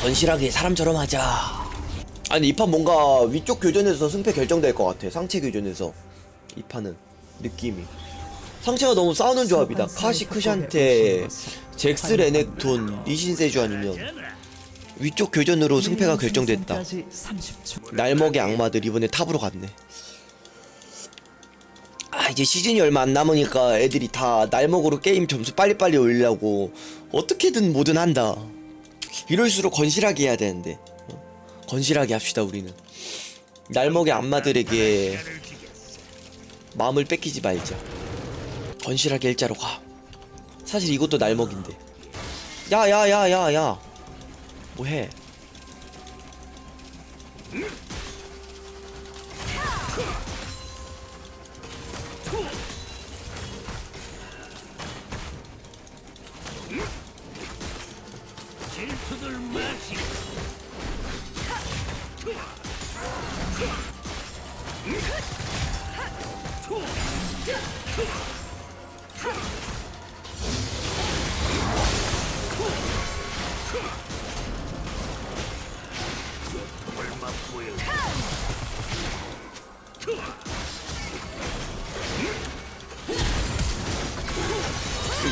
건실하게 사람처럼 하자. 아니 이 판 뭔가 위쪽 교전에서 승패 결정될 것 같아. 상체 교전에서 이 판은 느낌이. 상체가 너무 싸우는 조합이다. 카시 크샨테, 잭스 레넥톤, 리신세주 아니면 위쪽 교전으로 승패가 결정됐다. 날먹의 악마들 이번에 탑으로 갔네. 아 이제 시즌이 얼마 안 남으니까 애들이 다 날먹으로 게임 점수 빨리빨리 올리려고 어떻게든 뭐든 한다. 이럴수록 건실하게 해야 되는데 어? 건실하게 합시다 우리는. 날먹의 악마들에게 마음을 뺏기지 말자. 건실하게 일자로 가. 사실 이것도 날먹인데. 야야야야야. 뭐해? 질투들 마시. 보여.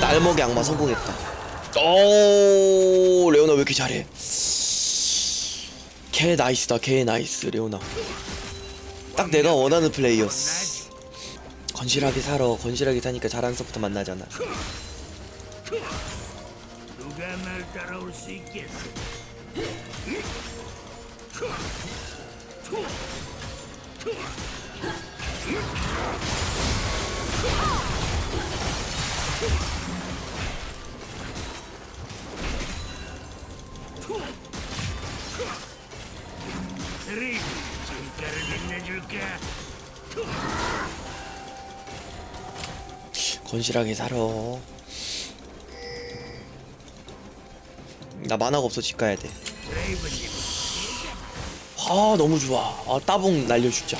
날먹의 악마 성공했다. 오 왜 이렇게 잘해? 개 나이스다 개 나이스 레오나. 딱 내가 원하는 플레이였어. 건실하게 살아 건실하게 사니까 잘하는 서부터 만나잖아. 누가 날 따라올 수 있겠어? 건실하게 살아. 나 만화가 없어 집 가야 돼. 아 너무 좋아. 아 따봉 날려주자.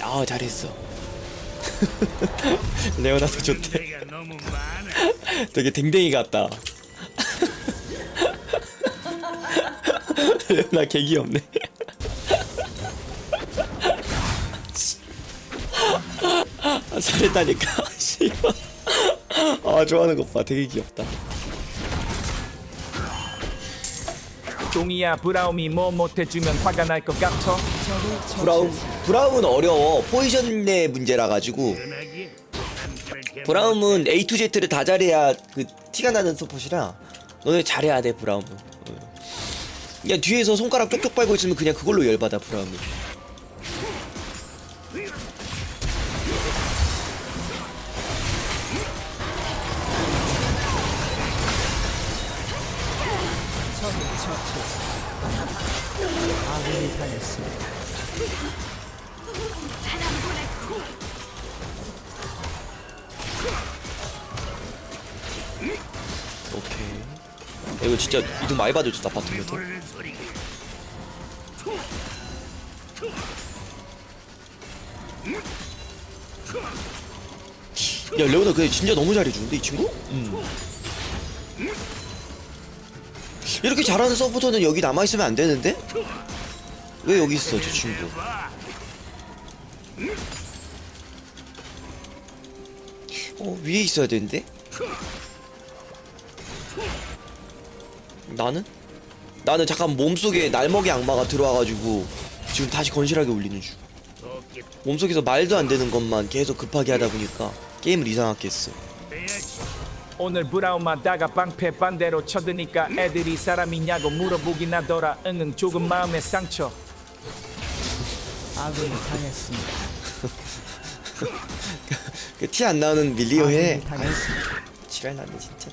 아 잘했어. 레오나도 좋대. 되게 댕댕이 같다. 나개 귀엽네. 아, 잘했다니까. 아 좋아하는 것 봐. 되게 귀엽다. 종이야 브라움이 뭐 못해주면 화가 날 것 같아 브라운 브라운 어려워. 포지션의 문제라 가지고 브라움은 A to Z를 다 잘해야 그 티가 나는 서폿이라 너네 잘해야 돼 브라움은. 어. 그냥 뒤에서 손가락 쪽쪽 빨고 있으면 그냥 그걸로 열받아 브라움은. 아군이 당했습니다. 이거 진짜 이동 많이 받아줬다 소리가 야 레오나 근데 진짜 너무 잘해주는데 이 친구? 음. 이렇게 잘하는 서포터는 여기 남아있으면 안 되는데? 왜 여기 있어 저 친구 봐. 어 위에 있어야 되는데? 나는? 나는 잠깐 몸속에 날먹이 악마가 들어와가지고 지금 다시 건실하게 울리는 중 몸속에서 말도 안 되는 것만 계속 급하게 하다 보니까 게임을 이상하게 했어. 오늘 브라움하다가 방패 반대로 쳐드니까 애들이 사람이냐고 물어보긴 하더라 응응 조금 마음의 상처 아군이 당했습니다. 그티안 나오는 밀리오 해 아군이 당했습니다. 지랄 나네 진짜.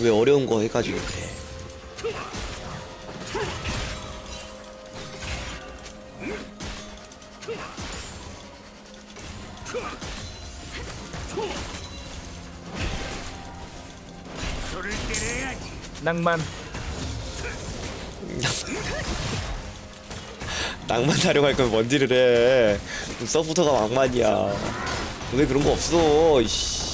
왜 어려운 거 해가지고 그래. 낭만. 낭만 타령할 거면 뭔지를 해 서부터가 왕만이야 왜 그런 거 없어 이씨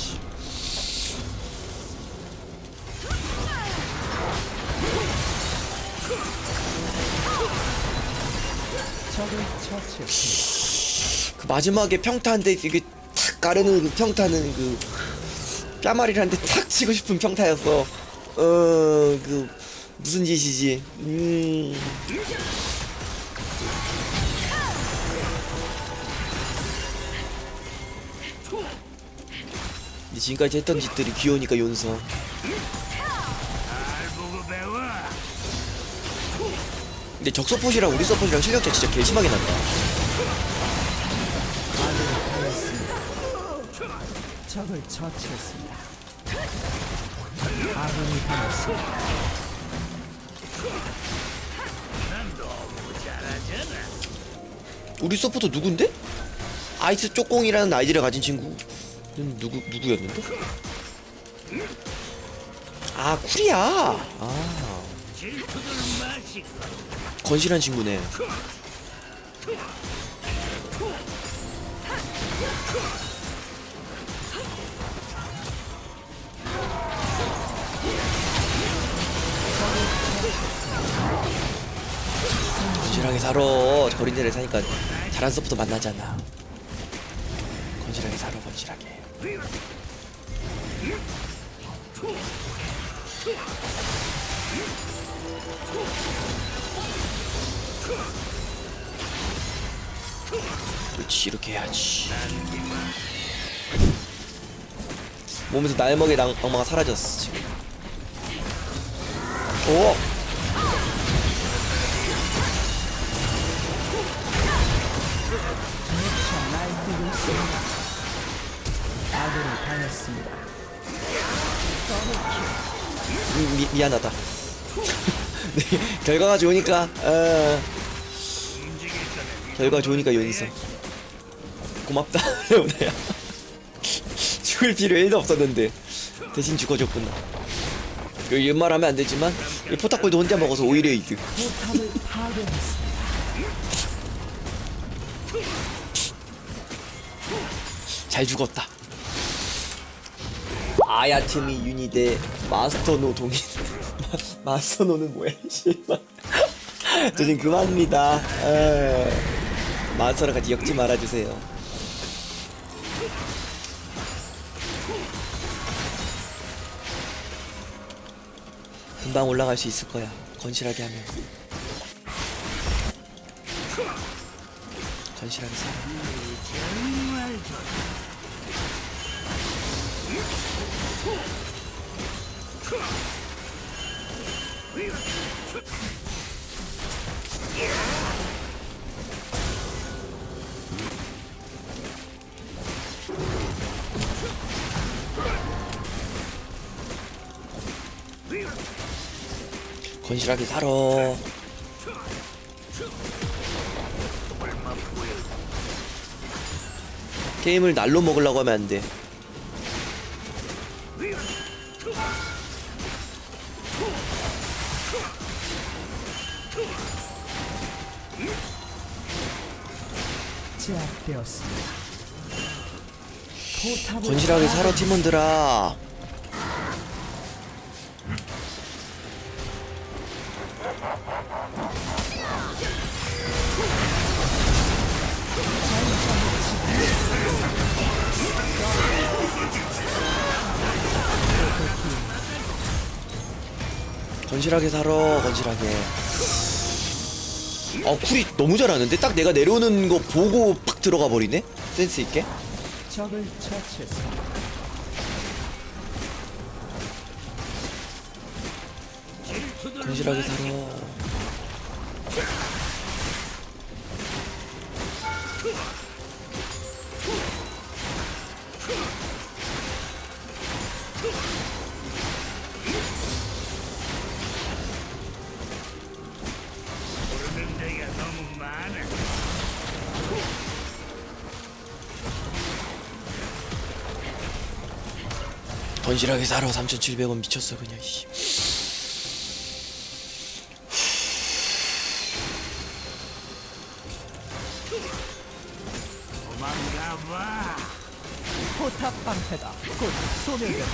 그 마지막에 평타한데 이게 탁 가르는 그 평타는 그 한데 탁 치고 싶은 평타였어. 어, 그 무슨 짓이지? 음. 지금까지 했던 짓들이 귀여우니까 배워. 근데 적 서폿이랑 우리 서폿이랑 실력 차 진짜 개심하게 난다. 적을 처치했습니다. 아군이 잘하잖아. 우리 서포터 누군데? 아이스 쪼꽁이라는 아이디를 가진 친구. 는 누구 누구였는데? 아 쿨이야. 아. 건실한 친구네. 건실하게 살아. 저린 데를 사니까 잘한 서부터 만나잖아. 건실하게 살아, 건실하게. 그렇지, 이렇게 해야지. 몸에서 날먹이 낭- 악마가 사라졌어, 지금. 오! 아군이 당했습니다. 음, 미, 미안하다. 네, 결과가 좋으니까, 어, 결과 좋으니까 용서. 고맙다, 레오나야. 죽을 필요 1도 없었는데, 대신 죽어줬구나. 그 이말 하면 안 되지만, 이 포탑골도 혼자 먹어서 오히려 이득. 잘 죽었다. 아야트미 유니대 마스터노 동인. 마, 마스터노는 뭐야, 씨발. 저 지금 그만입니다. 에, 마스터랑 같이 엮지 말아주세요. 금방 올라갈 수 있을 거야. 건실하게 하면. 건실하게 살아. 건실하게 살아. 게임을 날로 먹으려고 하면 안 돼. 제압되었습니다. 포탑을 건실하게 살아 팀원들아. 건실하게 살아 건실하게 어 쿨이 너무 잘하는데 딱 내가 내려오는 거 보고 팍 들어가 버리네? 센스 있게? 적을 처치했습니다. 건실하게 살아 건실하게 살아 3,700원 미쳤어 그냥 씨. 도망가 봐. 포탑 방패가 곧 소멸됩니다.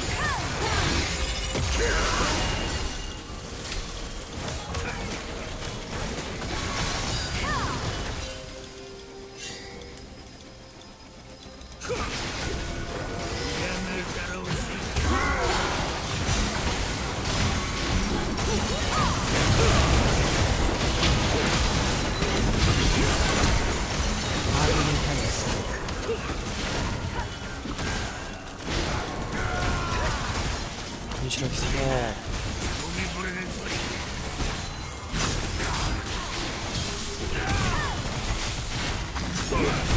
건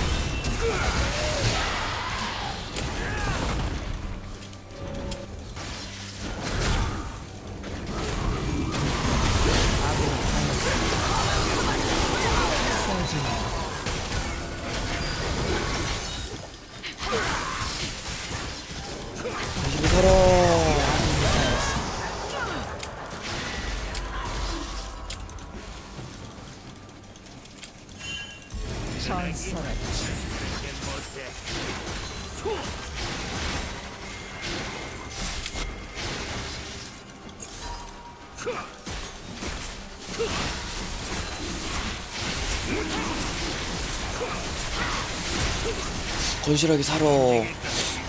건실하게 살아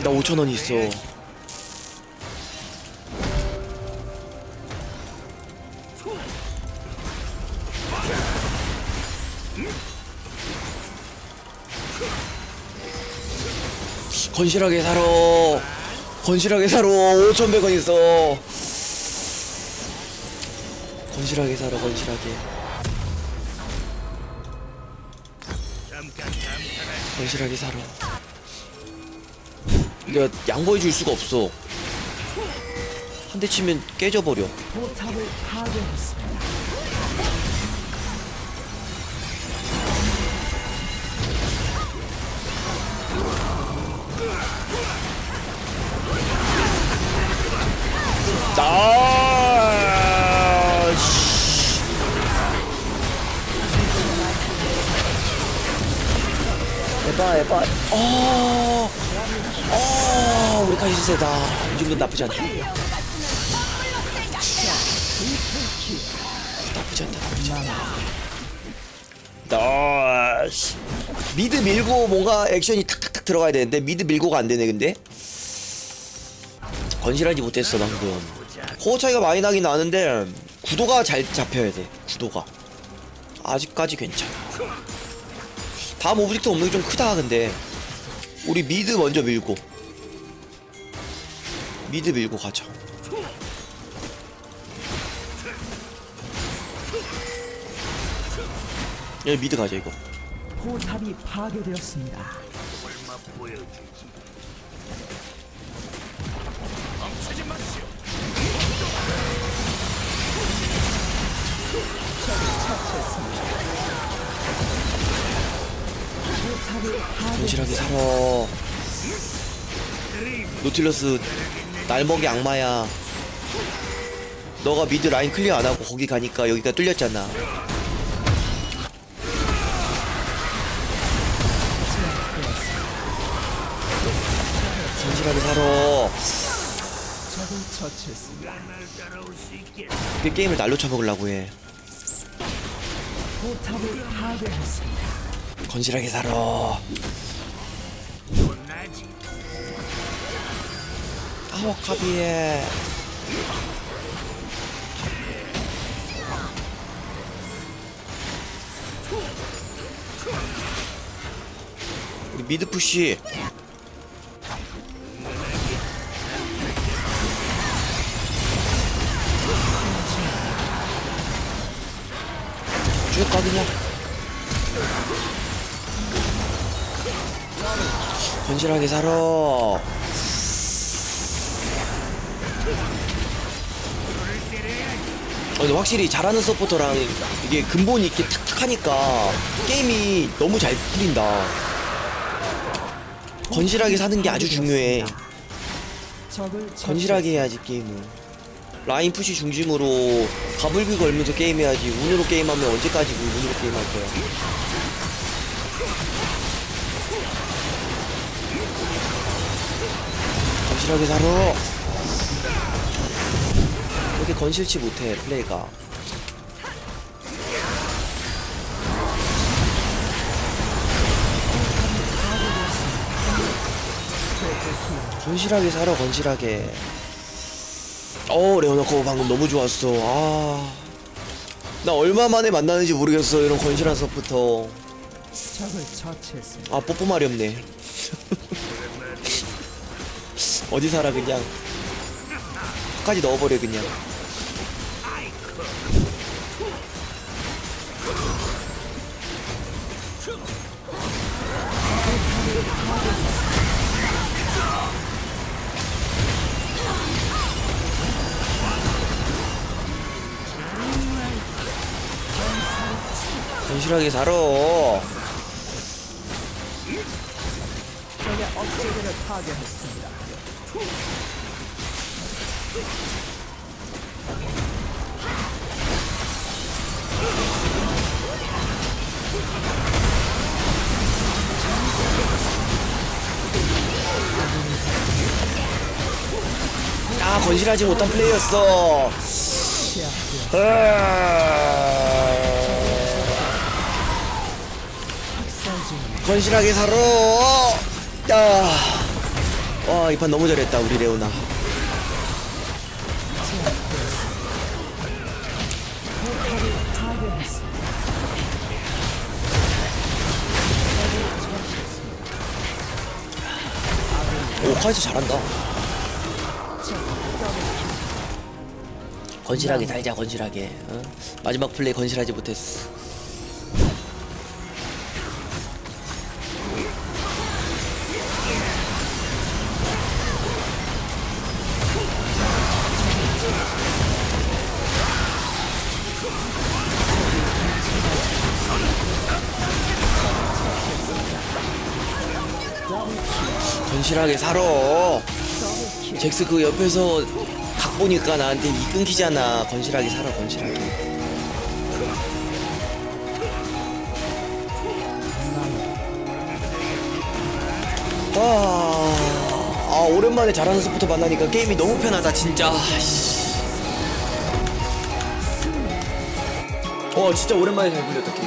나 5천원 있어 건실하게 살아 건실하게 살아 5,100원 있어 건실하게 살아 건실하게 건실하게 살아. 내가 양보해 줄 수가 없어. 한 대 치면 깨져버려. 포탑을 파괴했습니다. 나. 씨. 에바 에바. 어. 어. 우리 카이스 세다. 이 정도 나쁘지 않다. 나쁘지 않다. 나쁘지 않다. 나씨 미드 밀고 뭔가 액션이 탁탁탁 들어가야 되는데 미드 밀고가 안 되네 근데 건실하지 못했어 방금 코어 차이가 많이 나긴 나는데 구도가 잘 잡혀야 돼 구도가. 아직까지 괜찮아. 다음 오브젝트 없는 게 좀 크다 근데. 우리 미드 먼저 밀고. 미드 밀고 가자. 여기 미드 가자 이거. 포탑이 파괴되었습니다. 얼마 보여주지 건실하게 살아. 노틸러스 날먹이 악마야. 너가 미드 라인 클리어 안 하고 거기 가니까 여기가 뚫렸잖아. 건실하게 살아. 그 게임을 날로 쳐먹으려고 해 건실하게 살아. 못나지 아워 카비에. 우리 미드 푸시. 쭉가 그냥 건실하게 살아 어, 근데 확실히 잘하는 서포터랑 이게 근본이 이렇게 탁탁 하니까 게임이 너무 잘 풀린다. 건실하게 사는 게 아주 중요해. 건실하게 해야지 게임을. 라인 푸시 중심으로 가불기 걸면서 게임해야지. 운으로 게임하면 언제까지 그 운으로 게임할 거야. 건실하게 살아. 그렇게 건실치 못해 플레이가. 건실하게 살아 건실하게. 어 레오나 거 방금 너무 좋았어. 아 나 얼마 만에 만나는지 모르겠어 이런 건실한 서부터. 아 뽀뽀 말이 없네 어디 살아 그냥. 끝까지 넣어버려 그냥. 건실하게 살아. 적의 억제기를 파괴했습니다. 아 건실하지 못한 플레이였어. 아, 건실하게 살아. 야. 와 이 판 너무 잘했다 우리 레오나. 오 카이스 잘한다 건실하게 달자 건실하게 어? 마지막 플레이 건실하지 못했어 건실하게 살아. 잭스 그 옆에서 각 보니까 나한테 이 끊기잖아. 건실하게 살아 건실하게. 와, 아 오랜만에 잘하는 스포터 만나니까 게임이 너무 편하다 진짜. 씨. 와 진짜 오랜만에 잘 게임